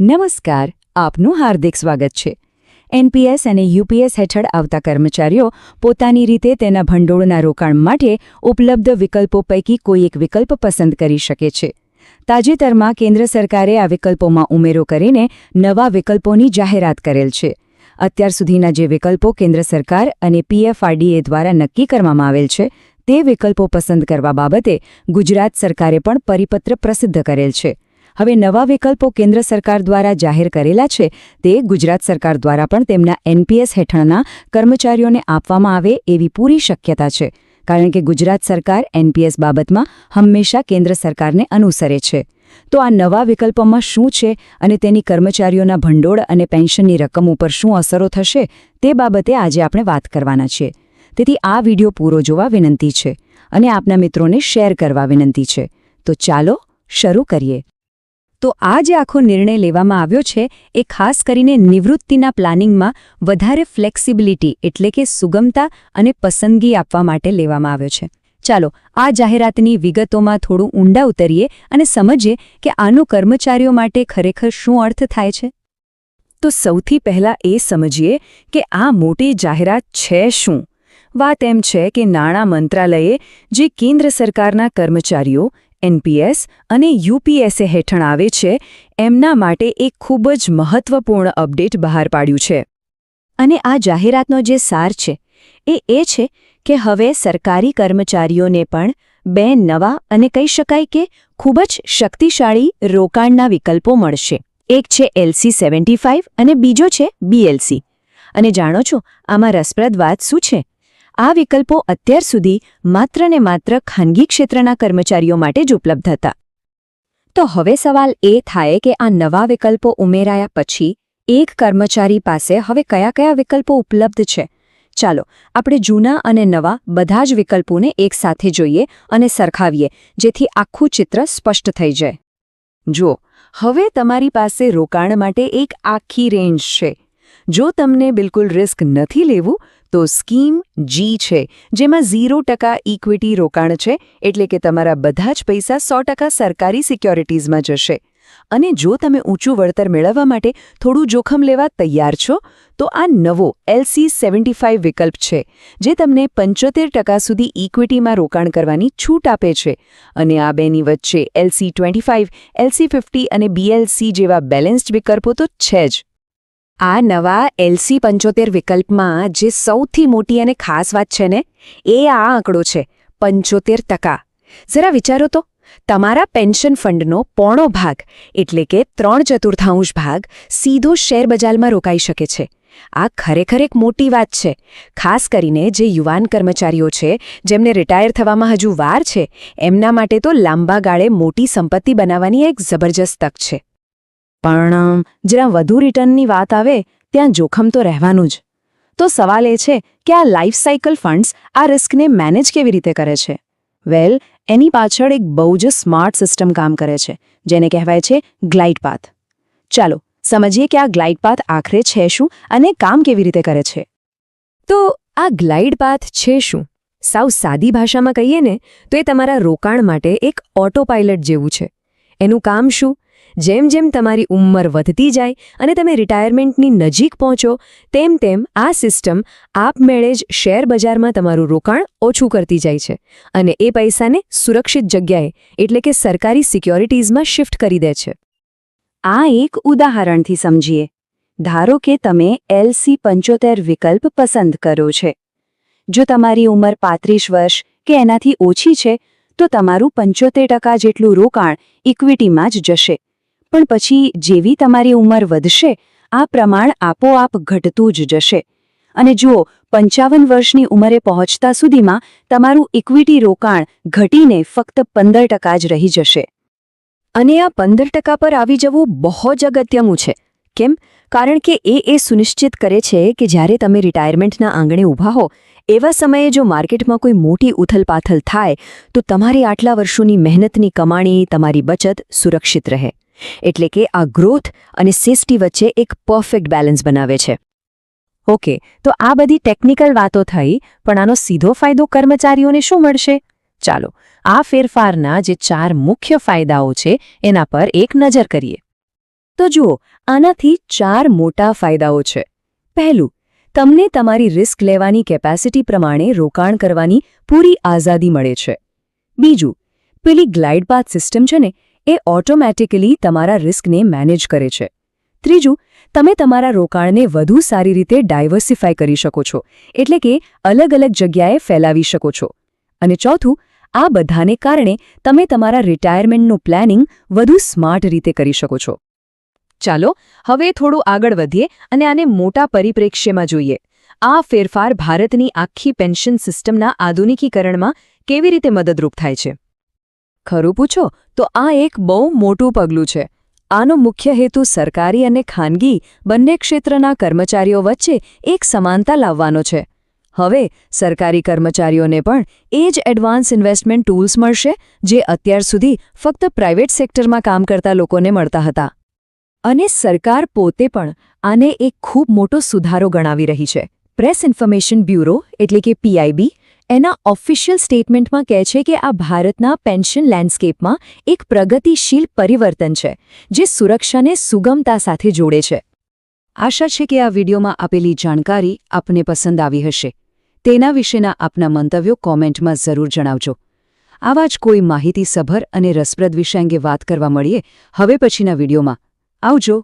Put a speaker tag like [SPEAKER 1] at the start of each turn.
[SPEAKER 1] નમસ્કાર, આપનું હાર્દિક સ્વાગત છે. એનપીએસ અને યુપીએસ હેઠળ આવતા કર્મચારીઓ પોતાની રીતે તેના ભંડોળના રોકાણ માટે ઉપલબ્ધ વિકલ્પો પૈકી કોઈ એક વિકલ્પ પસંદ કરી શકે છે. તાજેતરમાં કેન્દ્ર સરકારે આ વિકલ્પોમાં ઉમેરો કરીને નવા વિકલ્પોની જાહેરાત કરેલ છે. અત્યાર સુધીના જે વિકલ્પો કેન્દ્ર સરકાર અને પીએફઆરડીએ દ્વારા નક્કી કરવામાં આવેલ છે, તે વિકલ્પો પસંદ કરવા બાબતે ગુજરાત સરકારે પણ પરિપત્ર પ્રસિદ્ધ કરેલ છે. હવે નવા વિકલ્પો કેન્દ્ર સરકાર દ્વારા જાહેર કરેલા છે તે ગુજરાત સરકાર દ્વારા પણ તેમના એનપીએસ હેઠળના કર્મચારીઓને આપવામાં આવે એવી પૂરી શક્યતા છે, કારણ કે ગુજરાત સરકાર એનપીએસ બાબતમાં હંમેશા કેન્દ્ર સરકારને અનુસરે છે. તો આ નવા વિકલ્પોમાં શું છે અને તેની કર્મચારીઓના ભંડોળ અને પેન્શનની રકમ ઉપર શું અસરો થશે તે બાબતે આજે આપણે વાત કરવાના છીએ. તેથી આ વિડિયો પૂરો જોવા વિનંતી છે અને આપના મિત્રોને શેર કરવા વિનંતી છે. તો ચાલો શરૂ કરીએ. તો આ જે આખો નિર્ણય લેવામાં આવ્યો છે, એ ખાસ કરીને નિવૃત્તિના પ્લાનિંગમાં વધારે ફ્લેક્સિબિલિટી એટલે કે સુગમતા અને પસંદગી આપવા માટે લેવામાં આવ્યો છે. ચાલો, આ જાહેરાતની વિગતોમાં થોડું ઊંડા ઉતરીએ અને સમજીએ કે આનો કર્મચારીઓ માટે ખરેખર શું અર્થ થાય છે. તો સૌથી પહેલા એ સમજીએ કે આ મોટી જાહેરાત છે શું? વાત એમ છે કે નાણાં મંત્રાલયે જે કેન્દ્ર સરકારના કર્મચારીઓ એનપીએસ અને યુપીએસએ હેઠળ આવે છે, એમના માટે એક ખૂબ જ મહત્વપૂર્ણ અપડેટ બહાર પાડ્યું છે. અને આ જાહેરાતનો જે સાર છે, એ એ છે કે હવે સરકારી કર્મચારીઓને પણ બે નવા અને કહી શકાય કે ખૂબ જ શક્તિશાળી રોકાણના વિકલ્પો મળશે. એક છે એલસી સેવન્ટી અને બીજો છે બીએલસી. અને જાણો છો આમાં રસપ્રદ વાત શું છે? આ વિકલ્પો અત્યાર સુધી માત્ર ને માત્ર ખાનગી ક્ષેત્રના કર્મચારીઓ માટે જ ઉપલબ્ધ હતા. તો હવે સવાલ એ થાય કે આ નવા વિકલ્પો ઉમેરાયા પછી એક કર્મચારી પાસે હવે કયા કયા વિકલ્પો ઉપલબ્ધ છે? ચાલો, આપણે જૂના અને નવા બધા જ વિકલ્પોને એકસાથે જોઈએ અને સરખાવીએ, જેથી આખું ચિત્ર સ્પષ્ટ થઈ જાય. જો હવે તમારી પાસે રોકાણ માટે એક આખી રેન્જ છે. જો તમને બિલકુલ રિસ્ક નથી લેવું તો સ્કીમ જી છે, જેમાં ઝીરો ટકા ઇક્વિટી રોકાણ છે, એટલે કે તમારા બધા જ પૈસા સો ટકા સરકારી સિક્યોરિટીઝમાં જશે. અને જો તમે ઊંચું વળતર મેળવવા માટે થોડું જોખમ લેવા તૈયાર છો, તો આ નવો એલસી સેવન્ટી વિકલ્પ છે, જે તમને પંચોતેર ટકા સુધી ઇક્વિટીમાં રોકાણ કરવાની છૂટ આપે છે. અને આ બેની વચ્ચે LC twenty five LC fifty અને બીએલસી જેવા બેલેન્સ્ડ વિકલ્પો તો છે જ. આ નવા એલસી પંચોતેર વિકલ્પમાં જે સૌથી મોટી અને ખાસ વાત છે ને, એ આ આંકડો છે, પંચોતેર ટકા. જરા વિચારો તો, તમારા પેન્શન ફંડનો પોણો ભાગ, એટલે કે ત્રણ ચતુર્થાંશ ભાગ, સીધો શેરબજારમાં રોકાઈ શકે છે. આ ખરેખર એક મોટી વાત છે. ખાસ કરીને જે યુવાન કર્મચારીઓ છે, જેમને રિટાયર થવામાં હજુ વાર છે, એમના માટે તો લાંબા ગાળે મોટી સંપત્તિ બનાવવાની એક જબરજસ્ત તક છે. પણ જ્યાં વધુ રિટર્નની વાત આવે, ત્યાં જોખમ તો રહેવાનું જ. તો સવાલ એ છે કે આ લાઈફ સાયકલ ફંડ્સ આ રિસ્કને મેનેજ કેવી રીતે કરે છે? વેલ, એની પાછળ એક બહુ જ સ્માર્ટ સિસ્ટમ કામ કરે છે, જેને કહેવાય છે ગ્લાઇડ પાથ. ચાલો, સમજીએ કે આ ગ્લાઇડ પાથ આખરે છે શું અને કામ કેવી રીતે કરે છે. તો આ ગ્લાઇડ પાથ છે શું? સાવ સાદી ભાષામાં કહીએ ને, તો એ તમારા રોકાણ માટે એક ઓટો પાયલટ જેવું છે. એનું કામ શું? જેમ જેમ તમારી ઉંમર વધતી જાય અને તમે રિટાયરમેન્ટની નજીક પહોંચો, તેમ તેમ આ સિસ્ટમ આપમેળે જ શેર બજારમાં તમારું રોકાણ ઓછું કરતી જાય છે અને એ પૈસાને સુરક્ષિત જગ્યાએ, એટલે કે સરકારી સિક્યોરિટીઝમાં શિફ્ટ કરી દે છે. આ એક ઉદાહરણથી સમજીએ. ધારો કે તમે એલસી પંચોતેર વિકલ્પ પસંદ કરો છે. જો તમારી ઉંમર પાંત્રીસ વર્ષ કે એનાથી ઓછી છે, તો તમારું પંચોતેર ટકા જેટલું રોકાણ ઇક્વિટીમાં જ જશે. પણ પછી જેવી તમારી ઉંમર વધશે, આ પ્રમાણ આપોઆપ ઘટતું જ જશે. અને જુઓ, પંચાવન વર્ષની ઉંમરે પહોંચતા સુધીમાં તમારું ઇક્વિટી રોકાણ ઘટીને ફક્ત પંદર ટકા જ રહી જશે. અને આ પંદર ટકા પર આવી જવું બહુ જ અગત્યનું છે. કેમ? કારણ કે એ એ સુનિશ્ચિત કરે છે કે જ્યારે તમે રિટાયરમેન્ટના આંગણે ઊભા હો, એવા સમયે જો માર્કેટમાં કોઈ મોટી ઉથલપાથલ થાય, તો તમારી આટલા વર્ષોની મહેનતની કમાણી, તમારી બચત સુરક્ષિત રહે. એટલે કે આ ગ્રોથ અને સેફ્ટી વચ્ચે એક પરફેક્ટ બેલેન્સ બનાવે છે. ઓકે તો આ બધી ટેકનિકલ વાતો થઈ, પણ આનો સીધો ફાયદો કર્મચારીઓને શું મળશે? ચાલો, આ ફેરફારના જે ચાર મુખ્ય ફાયદાઓ છે, એના પર એક નજર કરીએ. તો જુઓ, આનાથી ચાર મોટા ફાયદાઓ છે. પહેલું, તમને તમારી રિસ્ક લેવાની કેપેસિટી પ્રમાણે રોકાણ કરવાની પૂરી આઝાદી મળે છે. બીજું, પેલી ગ્લાઇડ પાથ સિસ્ટમ છે ને એ ઓટોમેટિકલી તમારા રિસ્કને મેનેજ કરે છે. ત્રીજું, તમે તમારા રોકાણને વધુ સારી રીતે ડાયવર્સિફાય કરી શકો છો, એટલે કે અલગ અલગ જગ્યાએ ફેલાવી શકો છો. અને ચોથું, આ બધાને કારણે તમે તમારા રિટાયરમેન્ટનું પ્લાનિંગ વધુ સ્માર્ટ રીતે કરી શકો છો. ચાલો, હવે થોડું આગળ વધીએ અને આને મોટા પરિપ્રેક્ષ્યમાં જોઈએ. આ ફેરફાર ભારતની આખી પેન્શન સિસ્ટમના આધુનિકીકરણમાં કેવી રીતે મદદરૂપ થાય છે? ખરું પૂછો, તો આ એક બહુ મોટું પગલું છે. આનો મુખ્ય હેતુ સરકારી અને ખાનગી બંને ક્ષેત્રના કર્મચારીઓ વચ્ચે એક સમાનતા લાવવાનો છે. હવે, સરકારી કર્મચારીઓને પણ એ જ એડવાન્સ ઇન્વેસ્ટમેન્ટ ટૂલ્સ મળશે, જે અત્યાર સુધી ફક્ત પ્રાઇવેટ સેક્ટરમાં કામ કરતા લોકોને મળતા હતા. અને સરકાર પોતે પણ આને એક ખૂબ મોટો સુધારો ગણાવી રહી છે. પ્રેસ ઇન્ફોર્મેશન બ્યુરો, એટલે કે પીઆઈબી એના ઓફિશિયલ સ્ટેટમેન્ટમાં કહે છે કે આ ભારતના પેન્શન લેન્ડસ્કેપમાં એક પ્રગતિશીલ પરિવર્તન છે, જે સુરક્ષાને સુગમતા સાથે જોડે છે. આશા છે કે આ વિડીયોમાં આપેલી જાણકારી આપને પસંદ આવી હશે. તેના વિશેના આપના મંતવ્યો કોમેન્ટમાં જરૂર જણાવજો. આવા જ કોઈ માહિતીસભર અને રસપ્રદ વિષય અંગે વાત કરવા મળીએ, હવે પછીના વિડીયોમાં. આવજો.